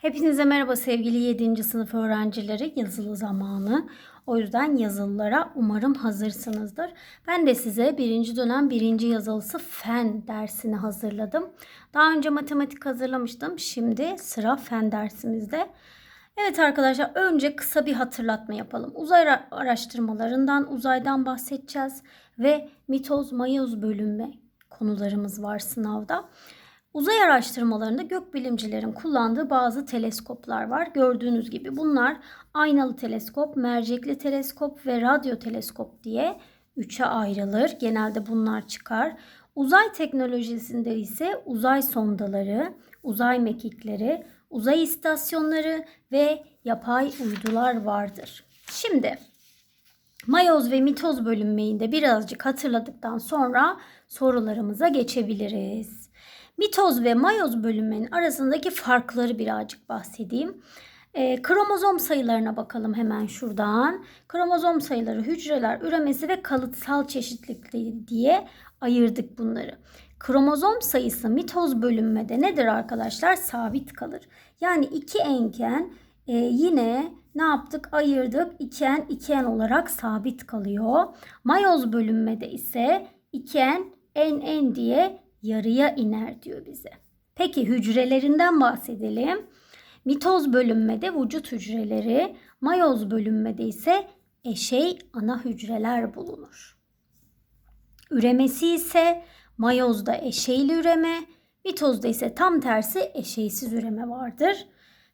Hepinize merhaba sevgili 7. sınıf öğrencileri. Yazılı zamanı. O yüzden yazılılara umarım hazırsınızdır. Ben de size birinci dönem birinci yazılısı fen dersini hazırladım. Daha önce matematik hazırlamıştım. Şimdi sıra fen dersimizde. Evet arkadaşlar önce kısa bir hatırlatma yapalım. Uzay ara- araştırmalarından, uzaydan bahsedeceğiz ve mitoz mayoz bölünme konularımız var sınavda. Uzay araştırmalarında gökbilimcilerin kullandığı bazı teleskoplar var. Gördüğünüz gibi bunlar aynalı teleskop, mercekli teleskop ve radyo teleskop diye üçe ayrılır. Genelde bunlar çıkar. Uzay teknolojisinde ise uzay sondaları, uzay mekikleri, uzay istasyonları ve yapay uydular vardır. Şimdi mayoz ve mitoz bölünmeyi de birazcık hatırladıktan sonra sorularımıza geçebiliriz. Mitoz ve mayoz bölünmenin arasındaki farkları birazcık bahsedeyim. Ee, kromozom sayılarına bakalım hemen şuradan. Kromozom sayıları hücreler üremesi ve kalıtsal çeşitlilikleri diye ayırdık bunları. Kromozom sayısı mitoz bölünmede nedir arkadaşlar? Sabit kalır. Yani iki enken e, yine ne yaptık? Ayırdık. İken iken olarak sabit kalıyor. Mayoz bölünmede ise iken en en diye yarıya iner diyor bize. Peki hücrelerinden bahsedelim. Mitoz bölünmede vücut hücreleri, mayoz bölünmede ise eşey ana hücreler bulunur. Üremesi ise mayozda eşeyli üreme, mitozda ise tam tersi eşeysiz üreme vardır.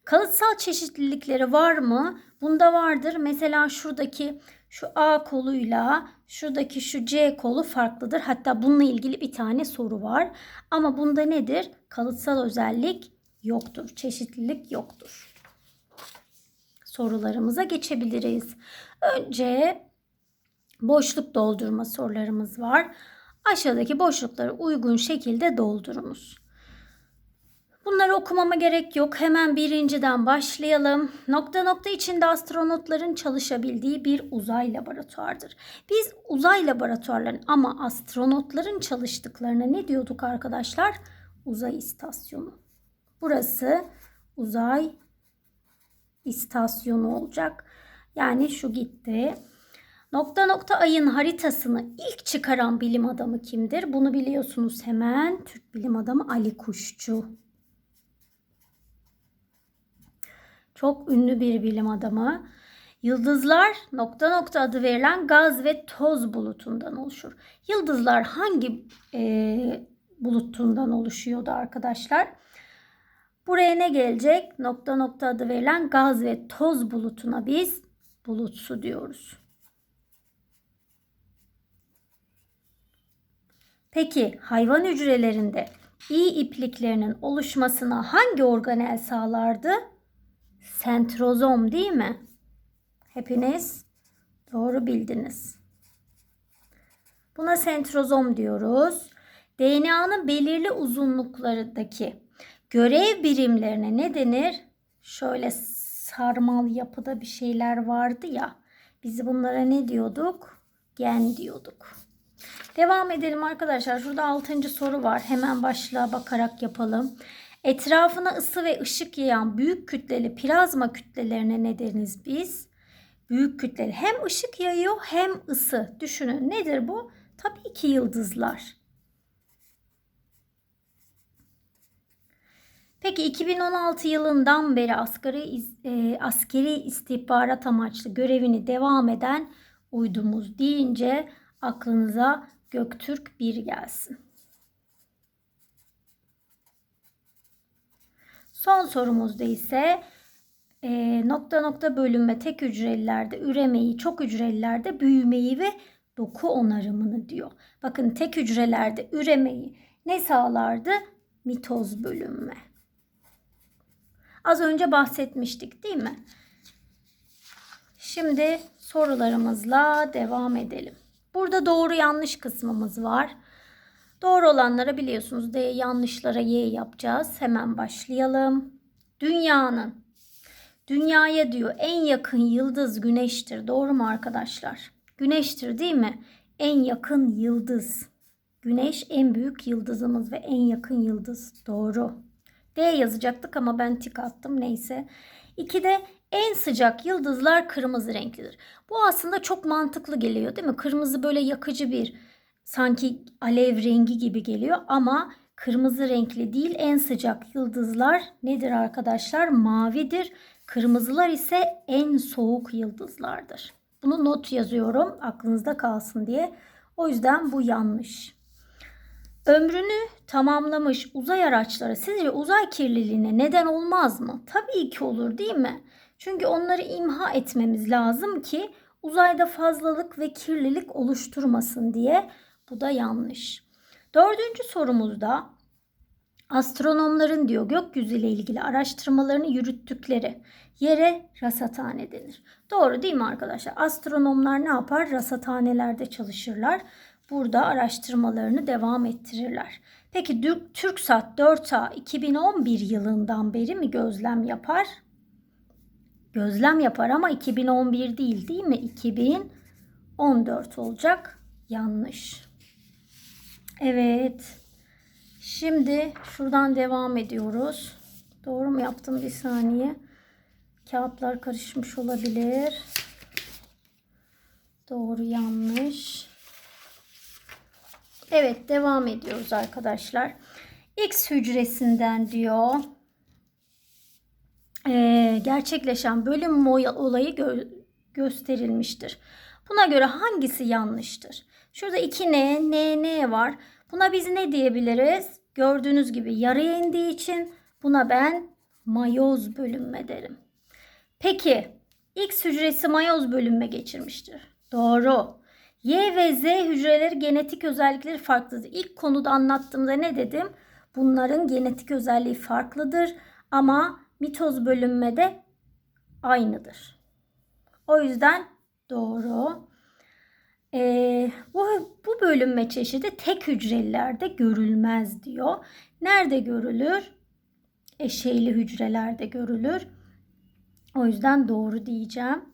Kalıtsal çeşitlilikleri var mı? Bunda vardır. Mesela şuradaki şu A koluyla şuradaki şu C kolu farklıdır. Hatta bununla ilgili bir tane soru var. Ama bunda nedir? Kalıtsal özellik yoktur. Çeşitlilik yoktur. Sorularımıza geçebiliriz. Önce boşluk doldurma sorularımız var. Aşağıdaki boşlukları uygun şekilde doldurunuz. Bunları okumama gerek yok. Hemen birinciden başlayalım. Nokta nokta içinde astronotların çalışabildiği bir uzay laboratuvardır. Biz uzay laboratuvarların ama astronotların çalıştıklarına ne diyorduk arkadaşlar? Uzay istasyonu. Burası uzay istasyonu olacak. Yani şu gitti. Nokta nokta ayın haritasını ilk çıkaran bilim adamı kimdir? Bunu biliyorsunuz hemen. Türk bilim adamı Ali Kuşçu. Çok ünlü bir bilim adamı. Yıldızlar nokta nokta adı verilen gaz ve toz bulutundan oluşur. Yıldızlar hangi e, bulutundan oluşuyordu arkadaşlar? Buraya ne gelecek? Nokta nokta adı verilen gaz ve toz bulutuna biz bulut su diyoruz. Peki hayvan hücrelerinde iyi ipliklerinin oluşmasına hangi organel sağlardı? Sentrozom değil mi? Hepiniz doğru bildiniz. Buna sentrozom diyoruz. DNA'nın belirli uzunluklarındaki görev birimlerine ne denir? Şöyle sarmal yapıda bir şeyler vardı ya. Biz bunlara ne diyorduk? Gen diyorduk. Devam edelim arkadaşlar. Şurada 6. soru var. Hemen başlığa bakarak yapalım. Etrafına ısı ve ışık yayan büyük kütleli plazma kütlelerine ne deriz biz? Büyük kütleli. Hem ışık yayıyor hem ısı. Düşünün nedir bu? Tabii ki yıldızlar. Peki 2016 yılından beri askeri, e, askeri istihbarat amaçlı görevini devam eden uydumuz deyince aklınıza Göktürk 1 gelsin. Son sorumuzda ise e, nokta nokta bölünme tek hücrelilerde üremeyi, çok hücrelilerde büyümeyi ve doku onarımını diyor. Bakın tek hücrelerde üremeyi ne sağlardı? Mitoz bölünme. Az önce bahsetmiştik değil mi? Şimdi sorularımızla devam edelim. Burada doğru yanlış kısmımız var. Doğru olanlara biliyorsunuz D, yanlışlara Y yapacağız. Hemen başlayalım. Dünyanın Dünyaya diyor en yakın yıldız güneştir. Doğru mu arkadaşlar? Güneştir değil mi? En yakın yıldız. Güneş en büyük yıldızımız ve en yakın yıldız. Doğru. D yazacaktık ama ben tik attım neyse. 2'de en sıcak yıldızlar kırmızı renklidir. Bu aslında çok mantıklı geliyor değil mi? Kırmızı böyle yakıcı bir sanki alev rengi gibi geliyor ama kırmızı renkli değil en sıcak yıldızlar nedir arkadaşlar? Mavidir. Kırmızılar ise en soğuk yıldızlardır. Bunu not yazıyorum aklınızda kalsın diye. O yüzden bu yanlış. Ömrünü tamamlamış uzay araçları sizce uzay kirliliğine neden olmaz mı? Tabii ki olur değil mi? Çünkü onları imha etmemiz lazım ki uzayda fazlalık ve kirlilik oluşturmasın diye. Bu da yanlış. Dördüncü sorumuzda astronomların diyor gökyüzü ile ilgili araştırmalarını yürüttükleri yere rasathane denir. Doğru değil mi arkadaşlar? Astronomlar ne yapar? Rasathanelerde çalışırlar. Burada araştırmalarını devam ettirirler. Peki TürkSat 4A 2011 yılından beri mi gözlem yapar? Gözlem yapar ama 2011 değil değil mi? 2014 olacak. Yanlış. Evet. Şimdi şuradan devam ediyoruz. Doğru mu yaptım bir saniye? Kağıtlar karışmış olabilir. Doğru yanlış. Evet devam ediyoruz arkadaşlar. X hücresinden diyor. Ee, gerçekleşen bölüm olayı gö gösterilmiştir. Buna göre hangisi yanlıştır? Şurada 2N, NN var. Buna biz ne diyebiliriz? Gördüğünüz gibi yarıya indiği için buna ben mayoz bölünme derim. Peki X hücresi mayoz bölünme geçirmiştir. Doğru. Y ve Z hücreleri genetik özellikleri farklıdır. İlk konuda anlattığımda ne dedim? Bunların genetik özelliği farklıdır ama mitoz bölünmede aynıdır. O yüzden doğru. Ee, bu, bu bölünme çeşidi tek hücrelilerde görülmez diyor. Nerede görülür? Eşeyli hücrelerde görülür. O yüzden doğru diyeceğim.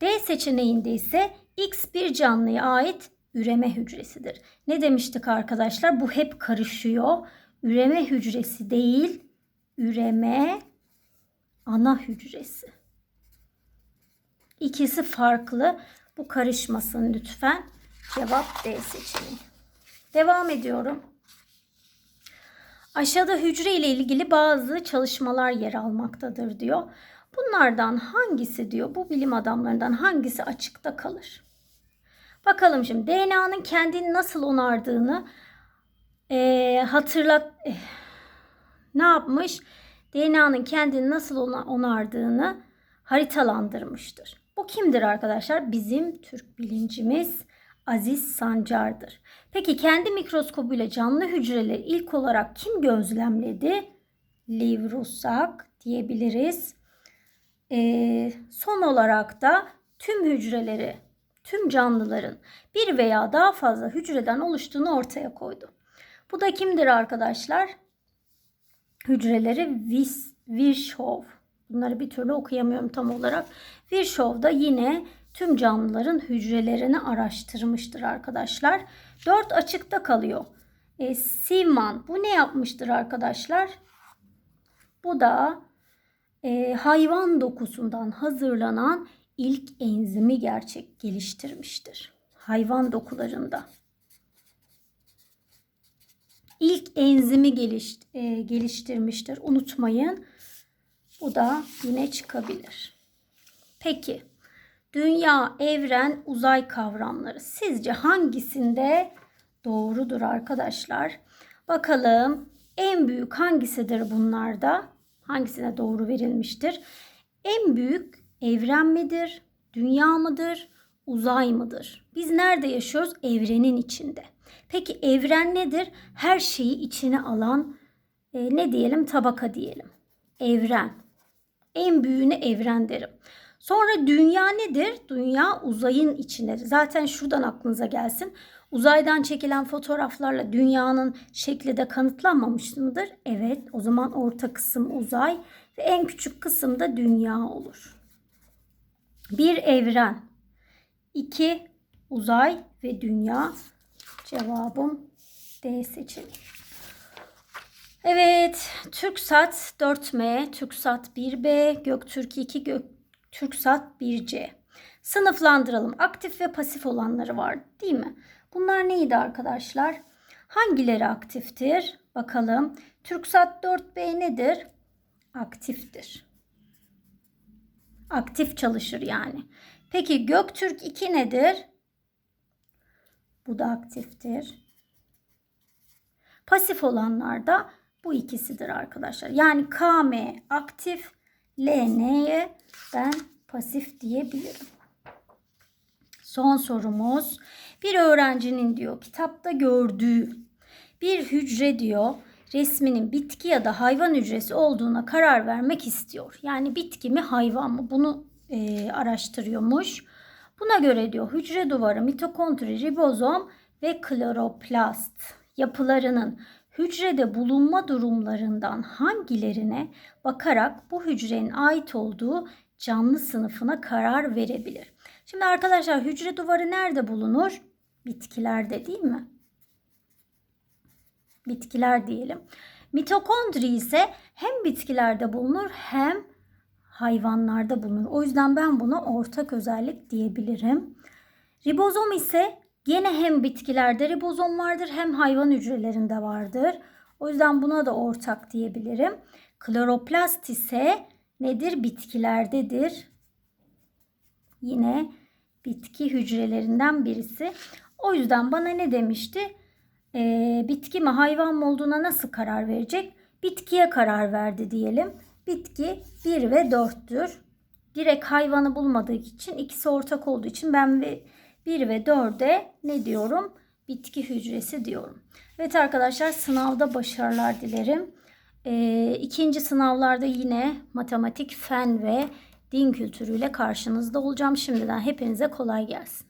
D seçeneğinde ise X bir canlıya ait üreme hücresidir. Ne demiştik arkadaşlar? Bu hep karışıyor. Üreme hücresi değil, üreme ana hücresi. İkisi farklı. Bu karışmasın lütfen. Cevap D seçeneği. Devam ediyorum. Aşağıda hücre ile ilgili bazı çalışmalar yer almaktadır diyor. Bunlardan hangisi diyor bu bilim adamlarından hangisi açıkta kalır? Bakalım şimdi DNA'nın kendini nasıl onardığını e, hatırlat e, ne yapmış? DNA'nın kendini nasıl onardığını haritalandırmıştır. Bu kimdir arkadaşlar? Bizim Türk bilincimiz Aziz Sancar'dır. Peki kendi mikroskobuyla canlı hücreleri ilk olarak kim gözlemledi? Liv Russak diyebiliriz. Ee, son olarak da tüm hücreleri, tüm canlıların bir veya daha fazla hücreden oluştuğunu ortaya koydu. Bu da kimdir arkadaşlar? Hücreleri Virchow. Bunları bir türlü okuyamıyorum tam olarak. Virchow da yine tüm canlıların hücrelerini araştırmıştır arkadaşlar. 4 açıkta kalıyor. E, Siman bu ne yapmıştır arkadaşlar? Bu da e, hayvan dokusundan hazırlanan ilk enzimi gerçek geliştirmiştir. Hayvan dokularında. İlk enzimi geliş, e, geliştirmiştir. Unutmayın. Bu da yine çıkabilir. Peki. Dünya, evren, uzay kavramları. Sizce hangisinde doğrudur arkadaşlar? Bakalım en büyük hangisidir bunlarda? Hangisine doğru verilmiştir? En büyük evren midir? Dünya mıdır? Uzay mıdır? Biz nerede yaşıyoruz? Evrenin içinde. Peki evren nedir? Her şeyi içine alan e, ne diyelim? Tabaka diyelim. Evren. En büyüğüne evren derim. Sonra dünya nedir? Dünya uzayın içindedir. Zaten şuradan aklınıza gelsin. Uzaydan çekilen fotoğraflarla dünyanın şekli de kanıtlanmamış mıdır? Evet. O zaman orta kısım uzay ve en küçük kısım da dünya olur. Bir evren, iki uzay ve dünya. Cevabım D seçeneği. Evet, TürkSat 4M, TürkSat 1B, Göktürk 2, Göktürksat 1C. Sınıflandıralım. Aktif ve pasif olanları var değil mi? Bunlar neydi arkadaşlar? Hangileri aktiftir? Bakalım. TürkSat 4B nedir? Aktiftir. Aktif çalışır yani. Peki Göktürk 2 nedir? Bu da aktiftir. Pasif olanlar da bu ikisidir arkadaşlar. Yani KM aktif, LN'ye ben pasif diyebilirim. Son sorumuz. Bir öğrencinin diyor kitapta gördüğü bir hücre diyor resminin bitki ya da hayvan hücresi olduğuna karar vermek istiyor. Yani bitki mi hayvan mı bunu e, araştırıyormuş. Buna göre diyor hücre duvarı, mitokondri, ribozom ve kloroplast yapılarının hücrede bulunma durumlarından hangilerine bakarak bu hücrenin ait olduğu canlı sınıfına karar verebilir. Şimdi arkadaşlar hücre duvarı nerede bulunur? Bitkilerde değil mi? Bitkiler diyelim. Mitokondri ise hem bitkilerde bulunur hem hayvanlarda bulunur. O yüzden ben buna ortak özellik diyebilirim. Ribozom ise Yine hem bitkilerde ribozom vardır hem hayvan hücrelerinde vardır. O yüzden buna da ortak diyebilirim. Kloroplast ise nedir? Bitkilerdedir. Yine bitki hücrelerinden birisi. O yüzden bana ne demişti? Ee, bitki mi hayvan mı olduğuna nasıl karar verecek? Bitkiye karar verdi diyelim. Bitki 1 ve 4'tür. Direkt hayvanı bulmadığı için ikisi ortak olduğu için ben ve 1 ve 4'e ne diyorum? Bitki hücresi diyorum. Evet arkadaşlar sınavda başarılar dilerim. Ee, ikinci sınavlarda yine matematik, fen ve din kültürüyle karşınızda olacağım. Şimdiden hepinize kolay gelsin.